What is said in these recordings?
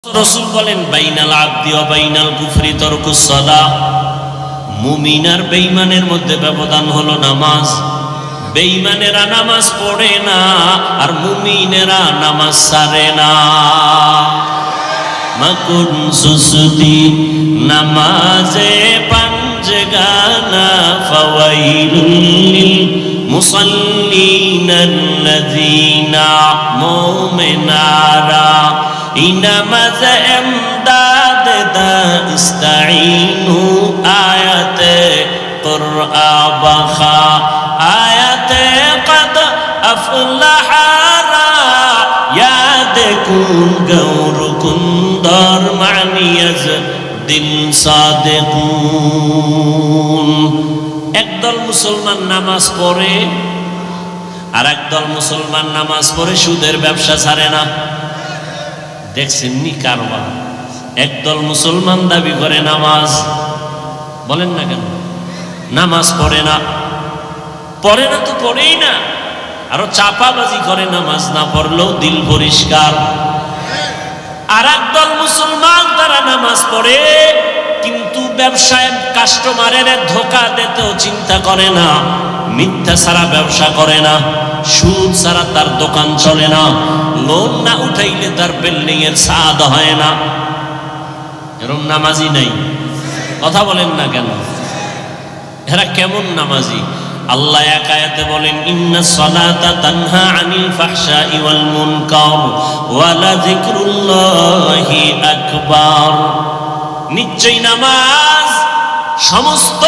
রসুল বলেন, বাইনাল আব্দি বাইনাল বেঈমানের মধ্যে ব্যবধান হলো নামাজ। বেঈমানেরা নামাজ পড়ে না, আর মুমিনেরা নামাজ সারে না। মাকুন সুসুদি নামাজে পাঞ্জে গানা ফাওয়াইলুল লিল মুসাল্লিন মুমিনারা। ইনামাজ এমদাদ দা ইস্তাইনু আয়াতে কুরআ বাখা, আয়াতে কদ আফলাহারা ইয়াদ কুন গৌর কুন্দর মানিয়াজ দিন সাদেকুন। একদল মুসলমান নামাজ পড়ে আর একদল মুসলমান নামাজ পড়ে সুদের ব্যবসা ছাড়ে না। দেখছেন নি কারবার একদল মুসলমান দাবি করে নামাজ। বলেন না কেন? নামাজ পড়ে না। পড়ে না তো পড়েই না। আরও চাপাবাজি করে নামাজ না পড়লেও দিল পরিষ্কার। আর একদল মুসলমান তারা নামাজ পড়ে, কিন্তু ব্যবসায় কাস্টমারের ধোকা দিতেও চিন্তা করে না। মিথ্যা ছাড়া ব্যবসা করে না। সুদ ছাড়া তার দোকান চলে না। লোন উঠাইলে তার বিল্ডিং এর স্বাদ হয় না। এরম নামাজি নাই। কথা বলেন না কেন? এরা কেমন নামাজি? আল্লাহ এক আয়াতে বলেন, ইন্না সালাতা তানহা আনিল ফাহশাই ওয়াল মুনকার ওয়া লা যিকরুল্লাহি আকবার। নিশ্চয়ই নামাজ সমস্ত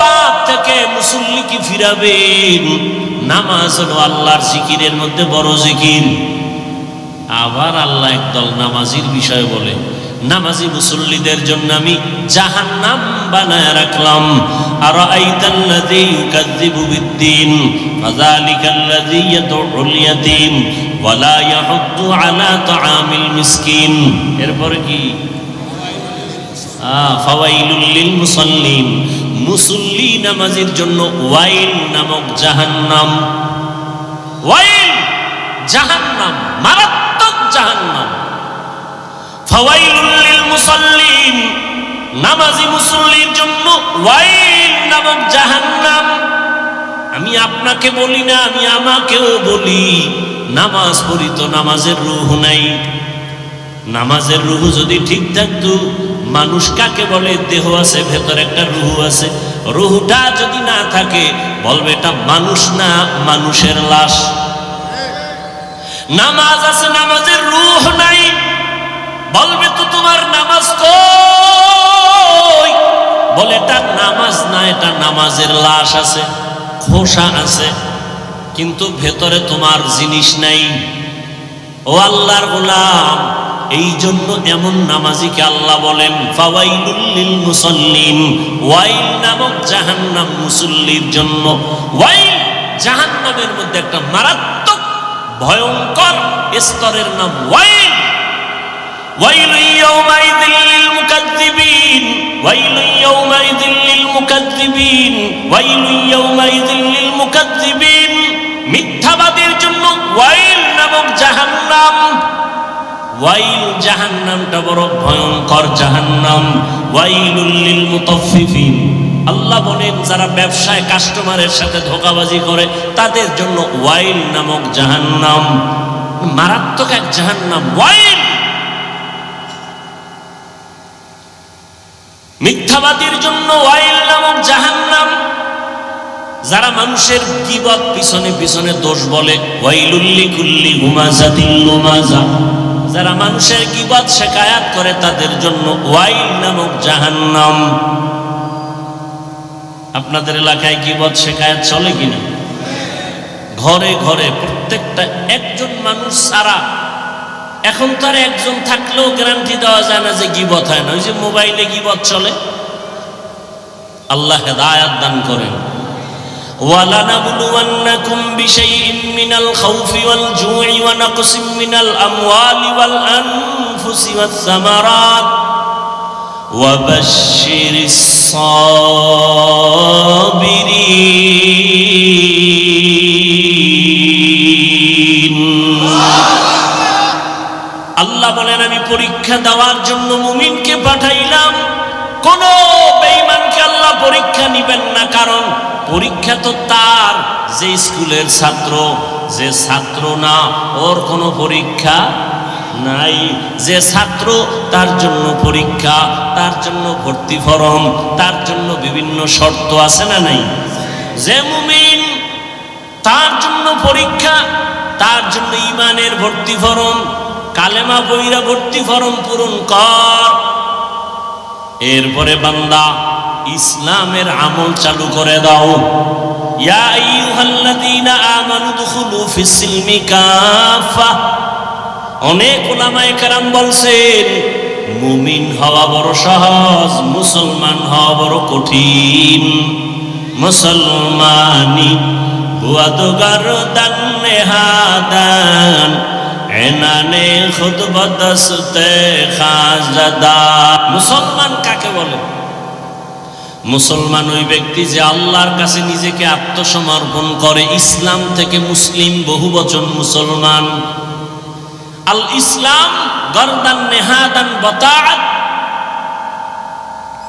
পাপ থেকে মুসল্লিকে ফিরাবেন নামাজ হলো আল্লাহর জিকিরের মধ্যে বড় জিকির। আবার আল্লাহ একদল নামাজির বিষয় বলে, নামাজি মুসল্লিদের জন্য আমি জাহান্নাম বানায় রাখলাম। আর কি? মুসল্লি নামাজের জন্য নামক জাহান্নাম। ওয়াইল! জাহান্নাম, মারাত্মক জাহান্নাম। ফাওয়াইলুল লিল মুসাল্লিন, নামাজি মুসল্লির জন্য ওয়াইল নামক জাহান্নাম। আমি আপনাকে বলি না, আমি আমাকেও বলি, নামাজ পড়ি তো নামাজের রুহ নাই। নামাজের রুহ যদি ঠিক থাকতো, মানুষ কাকে বলে? দেহ আছে, ভেতর একটা রুহু আছে। রুহুটা যদি না থাকে, বলবে এটা মানুষ না, মানুষের লাশ। নামাজ আছে, নামাজের রুহ নাই। বলবে তো তোমার নামাজ কই? বলে, এটা নামাজ না, এটা নামাজের লাশ আছে, খোসা আছে। কিন্তু ভেতরে তোমার জিনিস নাই। ও আল্লাহর গোলাম এই জন্য এমন নামাজিকে আল্লাহ বলেন, ফাওয়াইলুল লিল মুসাল্লিন, ওয়াইল নামক জাহান্নাম মুসল্লির জন্য। ওয়াইল জাহান্নামের মধ্যে একটা মারাত্মক ভয়ঙ্কর স্তরের নাম ওয়াইল। ওয়াইল ইয়াউমাইযিল লিল মুকাজ্জিবিন ওয়াইল ইয়াউমাইযিল লিল মুকাজ্জিবিন ওয়াইল ইয়াউমাইযিল লিল মুকাজ্জিবিন ওয়াইল জাহান্নামটা বড় ভয়ঙ্কর জাহান্নাম। ওয়াইলুল লিল মুতাফফিফিন। আল্লাহ বলেন, যারা ব্যবসায় কাস্টমারের সাথে ধোকাবাজি করে, তাদের জন্য ওয়াইল নামক জাহান্নাম। মারাত্মক এক জাহান্নাম, ওয়াইল! মিথ্যাবাদীর জন্য ওয়াইল নামক জাহান্নাম। যারা মানুষের গিবত পিছনে পিছনে দোষ বলে ওয়াইলুল্লি কুল্লি হুমাজাতিল লুমাজা। যারা মানুষের গিবত শেখায়াত করে তাদের জন্য ওয়াইল নামক জাহান্নাম। আপনাদের এলাকায় গিবত শেখায়াত চলে কিনা ঘরে ঘরে প্রত্যেকটা একজন মানুষ সারা এখন তো আর একজন থাকলেও গ্যারান্টি দেওয়া যায় না যে গিবত হয় না। ওই যে মোবাইলে গিবত চলে, আল্লাহ হেদায়াত দান করেন। ولنبلونكم بشيء من الخوف والجوع ونقص من الأموال والأنفس والثمرات وبشر الصابرين আল্লাহ বলেন আমি পরীক্ষা দেওয়ার জন্য মুমিনকে পাঠাইলাম কোন আল্লাহ পরীক্ষা নিবেন না, কারণ পরীক্ষা তো তার। যে স্কুলের ছাত্র, যে ছাত্র না, ওর কোনো পরীক্ষা নাই। যে ছাত্র, তার জন্য পরীক্ষা, তার জন্য ভর্তি ফরম, তার জন্য বিভিন্ন শর্ত আছে না নাই? যে মুমিন, তার জন্য পরীক্ষা, তার জন্য ইমানের ভর্তি ফরম, কালেমা বইরা ভর্তি ফরম পূরণ কর। এরপরে বান্দা ইসলামের আমল চালু করে দাও। আমানু কাফা অনেক ওলামায়ে বলছেন, মুমিন হওয়া বড় সহজ, মুসলমান হওয়া বড় কঠিন। মুসলমানি দান মুসলমান কাকে বলে? মুসলমান ওই ব্যক্তি যে আল্লাহর কাছে নিজেকে আত্মসমর্পণ করে, ইসলাম থেকে মুসলিম বহু বচন মুসলমান। আল ইসলাম গরদান নেহাদান বতাআত।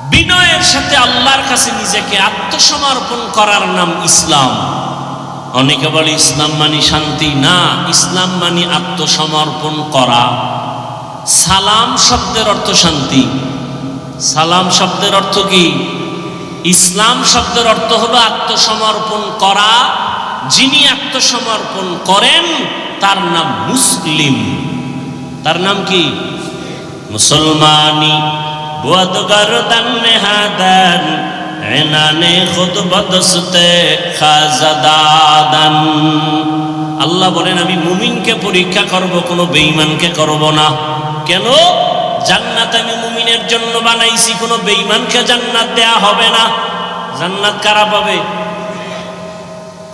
বিনয়ের সাথে আল্লাহর কাছে নিজেকে আত্মসমর্পণ করার নাম ইসলাম। অনেকে বলে, ইসলাম মানি শান্তি। না, ইসলাম মানি আত্মসমর্পণ করা। সালাম শব্দের অর্থ শান্তি। সালাম শব্দের অর্থ কি? ইসলাম শব্দের অর্থ হলো আত্মসমর্পণ করা। যিনি আত্মসমর্পণ করেন, তার নাম মুসলিম। তার নাম কি? মুসলমানি। আল্লাহ বলেন, আমি মুমিনকে পরীক্ষা করব, কোনো বেঈমানকে করব না। কেন? জান্নাত আমি মুমিনের জন্য বানাইছি, কোনো বেঈমানকে জান্নাত দেয়া হবে না। জান্নাত কারা পাবে?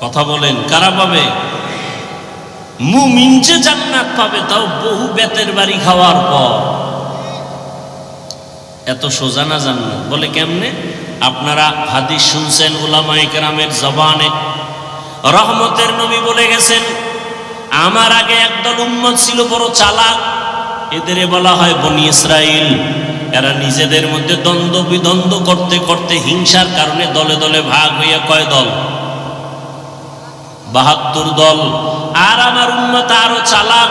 কথা বলেন, কারা পাবে? মুমিন যে জান্নাত পাবে, তাও বহু বেতের বাড়ি খাওয়ার পর। এত সোজা না জান্নাত? বলে কেমনে? আপনারা হাদিস শুনছেন উলামায়ে কেরামের জবানে। রহমতের নবী বলে গেছেন, আমার আগে একদল উম্মত ছিল বড় চালাক। এদের বলা হয় বনি ইসরাইল এরা নিজেদের মধ্যে দ্বন্দ্ব, বিদ্বন্দ্ব করতে করতে হিংসার কারণে দলে দলে ভাগ হইয়া কয় দল? বাহাত্তর দল। আর আমার উন্মত আরও চালাক,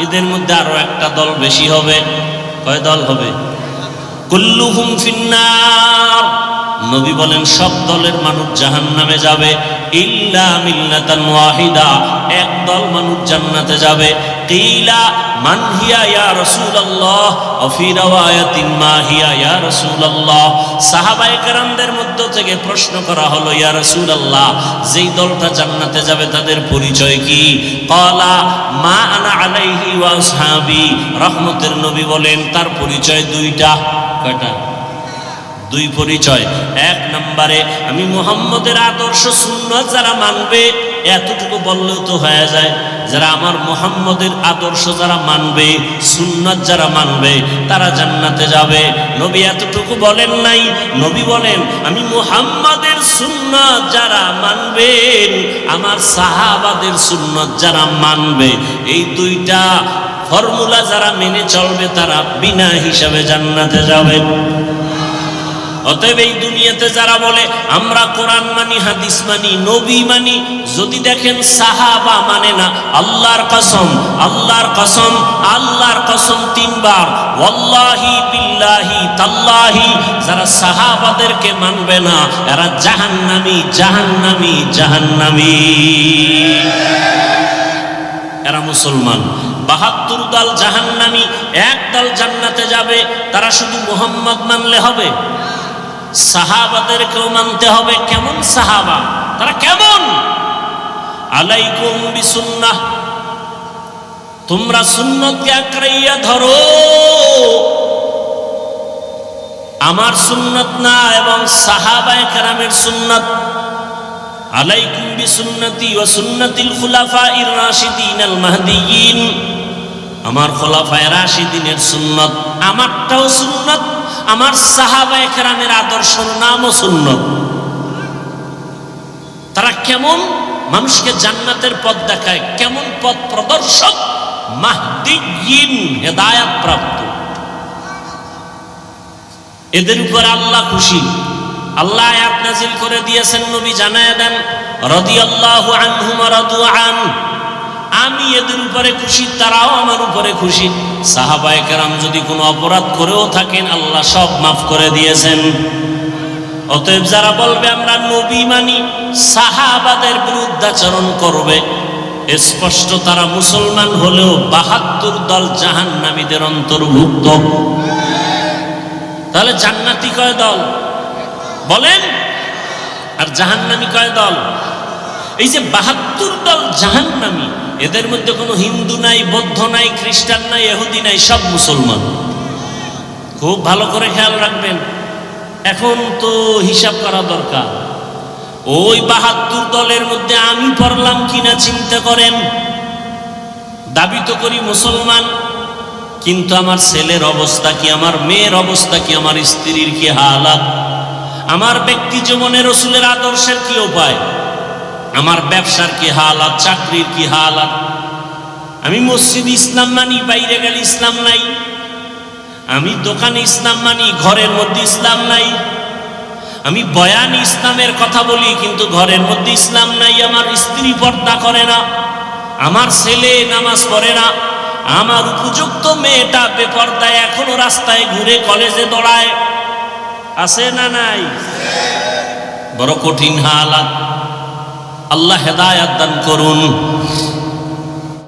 এদের মধ্যে আরও একটা দল বেশি হবে। কয় দল হবে? কুল্লুহুম ফিন্নার। নবী বলেন, সব দলের মানুষ জাহান নামে যাবে। ইল্লা মিল্লাতান ওয়াহিদা। এক দল মানুষ জান্নাতে যাবে। কিলা ইয়া মধ্য থেকে প্রশ্ন করা হলো, ইয়া যেই দলটা জান্নাতে যাবে তাদের পরিচয় কি? মা আনা আলাইহি ওয়া রহমতের নবী বলেন, তার পরিচয় দুইটা। কয়টা? দুই পরিচয়। এক নম্বরে, আমি মুহাম্মদের আদর্শ শূন্য যারা মানবে, এতটুকু বললেও তো হয়ে যায়, যারা আমার মুহাম্মদের আদর্শ যারা মানবে, সুন্নত যারা মানবে, তারা জান্নাতে যাবে। নবী এতটুকু বলেন নাই। নবী বলেন, আমি মুহাম্মাদের সুন্নত যারা মানবেন আমার সাহাবাদের সুন্নত যারা মানবে, এই দুইটা ফর্মুলা যারা মেনে চলবে, তারা বিনা হিসাবে জান্নাতে যাবে। অতএব এই দুনিয়াতে যারা বলে, আমরা কোরআন মানি, হাদিস মানি, নবী মানি, যদি দেখেন সাহাবা মানে না, আল্লাহর কসম আল্লাহর কসম আল্লাহর কসম তিনবার, ওয়াল্লাহি বিল্লাহি তাল্লাহি, যারা সাহাবাদেরকে মানবে না, এরা জাহান্নামী জাহান্নামী জাহান্নামী। এরা মুসলমান। বাহাত্তর দল জাহান্নামী, এক দল জান্নাতে যাবে, তারা শুধু মোহাম্মদ মানলে হবে? সাহাবাদেরকেও মানতে হবে, কেমন সাহাবা? তারা কেমন? আলাইকুম বিসুন্নাহ। তোমরা সুন্নতকে আঁকড়াইয়া ধরো। আমার সুন্নত না এবং সাহাবায় কেরামের সুন্নত। আলাইকুম বিসুন্নতি ওয়া সুন্নাতিল খুলাফাইর রাশিদিন আল মাহদিয়িন। আমার খোলাফায়ে রাশিদিনের সুন্নত, আমারটাও সুন্নত। আমার সাহাবায়ে কেরামের আদর্শ নামও শূন্য তারা কেমন মানুষকে জান্নাতের পথ দেখায়, কেমন পথ প্রদর্শক মাহদিয়িন হেদায়াত প্রাপ্ত এদের উপর আল্লাহ খুশি। আল্লাহ আয়াত নাজিল করে দিয়েছেন, নবী জানায় দেন, রাদিয়াল্লাহু আনহুম রাদু আন। আমি এদের উপরে খুশি, তারাও আমার উপরে খুশি। সাহাবায়ে কেরাম যদি কোনো অপরাধ করেও থাকেন, আল্লাহ সব মাফ করে দিয়েছেন। অতএব যারা বলবে, আমরা নবী মানি সাহাবাদের বিরুদ্ধাচরণ করবে। স্পষ্ট তারা মুসলমান হলেও বাহাত্তর দল জাহান্নামীদের অন্তর্ভুক্ত। তাহলে জান্নাতি কয় দল? বলেন। আর জাহান্নামী কয় দল? এই যে বাহাত্তর দল জাহান্নামী এদের মধ্যে কোনো হিন্দু নাই, বৌদ্ধ নাই, খ্রিস্টান নাই এহুদি নাই, সব মুসলমান। খুব ভালো করে খেয়াল রাখবেন। এখন তো হিসাব করা দরকার। ওই বাহাত্তর দলের মধ্যে আমি পড়লাম কিনা চিন্তা করেন। দাবি তো করি মুসলমান, কিন্তু আমার ছেলের অবস্থা কি, আমার মেয়ের অবস্থা কি, আমার স্ত্রীর কি হালাত? আমার ব্যক্তি জীবনে রসুলের আদর্শের কি উপায়? আমার ব্যবসার কি হালাত, চাকরির কি হালাত? আমি মসজিদ ইসলাম মানি, বাইরে গেলে ইসলাম নাই। আমি দোকানে ইসলাম মানি, ঘরের মধ্যে ইসলাম নাই। আমি বয়ান ইসলামের কথা বলি, কিন্তু ঘরের মধ্যে ইসলাম নাই, আমার স্ত্রী পর্দা করে না, আমার ছেলে নামাজ পড়ে না, আমার উপযুক্ত মেয়েটা বেপর্দায় এখনও রাস্তায় ঘুরে কলেজে দৌড়ায়। আছে না নাই? বড় কঠিন হালাত। আল্লাহ হেদায়াত দান করুন।